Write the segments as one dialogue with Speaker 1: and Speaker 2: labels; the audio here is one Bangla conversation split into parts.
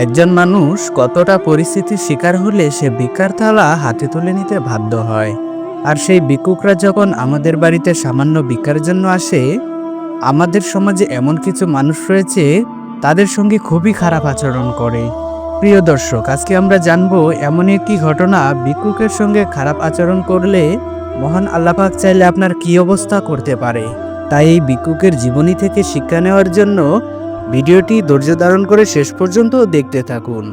Speaker 1: একজন মানুষ কতটা পরিস্থিতির শিকার হলে সে ভিক্ষার থালা হাতে তুলে নিতে বাধ্য হয়। আর সেই ভিক্ষুকরা যখন আমাদের বাড়িতে সামান্য ভিক্ষার জন্য আসে, আমাদের সমাজে এমন কিছু মানুষ রয়েছে, তাদের সঙ্গে খুবই খারাপ আচরণ করে। প্রিয় দর্শক, আজকে আমরা জানব এমন একটি ঘটনা ভিক্ষুকের সঙ্গে খারাপ আচরণ করলে মহান আল্লাপাক চাইলে আপনার কি অবস্থা করতে পারে। তাই এই ভিক্ষুকের জীবনী থেকে শিক্ষা নেওয়ার জন্য ভিডিওটি ধৈর্য ধারণ করে শেষ পর্যন্ত দেখতে থাকুন।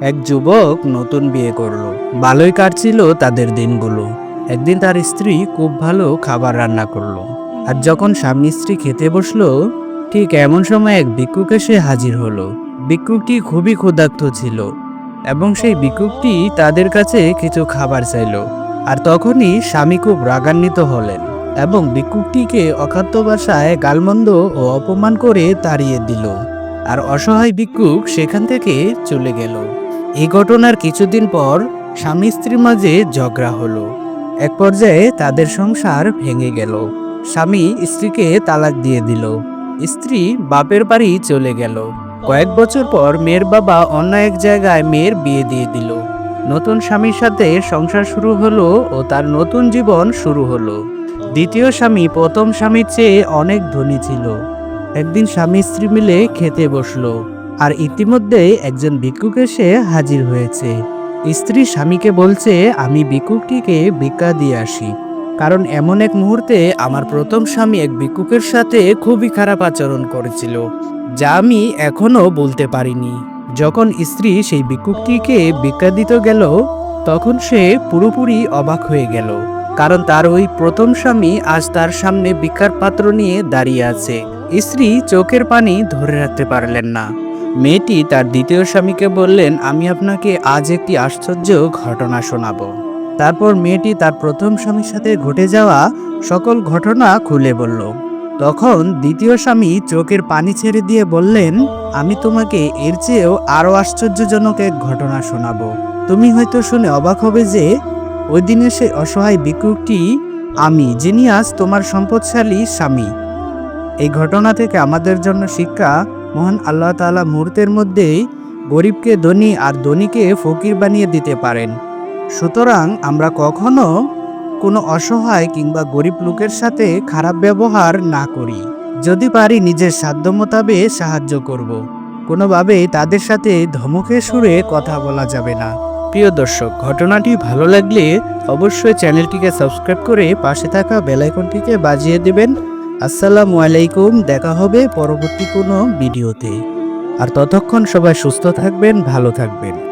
Speaker 1: এক যুবক নতুন বিয়ে করল। ভালোই কাটছিল তাদের দিনগুলো। একদিন তার স্ত্রী খুব ভালো খাবার রান্না করল। আর যখন স্বামী স্ত্রী খেতে বসল, ঠিক এমন সময় এক ভিক্ষুক এসে হাজির হলো। ভিক্ষুকটি খুবই ক্ষুধার্ত ছিল এবং সেই ভিক্ষুকটি তাদের কাছে কিছু খাবার চাইলো। আর তখনই স্বামী খুব রাগান্বিত হলেন। এবং ভিক্ষুকটিকে অখাদ্য ভাষায় গালমন্দ ও অপমান করে তাড়িয়ে দিল। আর অসহায় ভিক্ষুক সেখান থেকে চলে গেল। এই ঘটনার কিছুদিন পর স্বামী স্ত্রীর মাঝে ঝগড়া হলো। এক পর্যায়ে তাদের সংসার ভেঙে গেল। স্বামী স্ত্রীকে তালাক দিয়ে দিল। স্ত্রী বাপের বাড়ি চলে গেল। কয়েক বছর পর মেয়ের বাবা অন্য এক জায়গায় মেয়ের বিয়ে দিয়ে দিল। নতুন স্বামীর সাথে সংসার শুরু হলো ও তার নতুন জীবন শুরু হলো। দ্বিতীয় স্বামী প্রথম স্বামীর চেয়ে অনেক ধনী ছিল। একদিন স্বামী স্ত্রী মিলে খেতে বসল, আর ইতিমধ্যে একজন ভিক্ষুক এসে হাজির হয়েছে। স্ত্রী স্বামীকে বলছে, আমি ভিক্ষুকটিকে ভিক্ষা দিয়ে আসি, কারণ এমন এক মুহূর্তে আমার প্রথম স্বামী এক ভিক্ষুকের সাথে খুবই খারাপ আচরণ করেছিল, যা আমি এখনও বলতে পারিনি। যখন স্ত্রী সেই ভিক্ষুকটিকে ভিক্ষা দিতে গেল, তখন সে পুরোপুরি অবাক হয়ে গেল। কারণ তার ওই প্রথম স্বামী আজ তার সামনে ভিক্ষার পাত্র নিয়ে দাঁড়িয়ে আছে। স্ত্রী চোখের পানি ধরে রাখতে পারলেন না। মেয়েটি তার দ্বিতীয় স্বামীকে বললেন, আমি আপনাকে আজ একটি আশ্চর্য ঘটনা শোনাবো। তারপর মেয়েটি তার প্রথম স্বামীর সাথে ঘটে যাওয়া সকল ঘটনা খুলে বলল। তখন দ্বিতীয় স্বামী চোখের পানি ছেড়ে দিয়ে বললেন, আমি তোমাকে এর চেয়েও আরও আশ্চর্যজনক এক ঘটনা শোনাবো। তুমি হয়তো শুনে অবাক হবে যে ওই দিনের সেই অসহায় ভিক্ষুকটি আমি, যিনি আজ তোমার সম্পদশালী স্বামী। এই ঘটনা থেকে আমাদের জন্য শিক্ষা, মহান আল্লাহ তাআলা মুহূর্তের মধ্যেই গরিবকে ধনী আর ধনীকে ফকির বানিয়ে দিতে পারেন। সুতরাং আমরা কখনো কোনো অসহায় কিংবা গরিব লোকের সাথে খারাপ ব্যবহার না করি। যদি পারি নিজের সাধ্য মোতাবেক সাহায্য করব। কোনোভাবে তাদের সাথে ধমকে সুরে কথা বলা যাবে না। প্রিয় দর্শক, ঘটনাটি ভালো লাগলে অবশ্যই চ্যানেলটিকে সাবস্ক্রাইব করে পাশে থাকা বেলাইকনটিকে বাজিয়ে দেবেন। আসসালামু আলাইকুম, দেখা হবে পরবর্তী কোনো ভিডিওতে। আর ততক্ষণ সবাই সুস্থ থাকবেন, ভালো থাকবেন।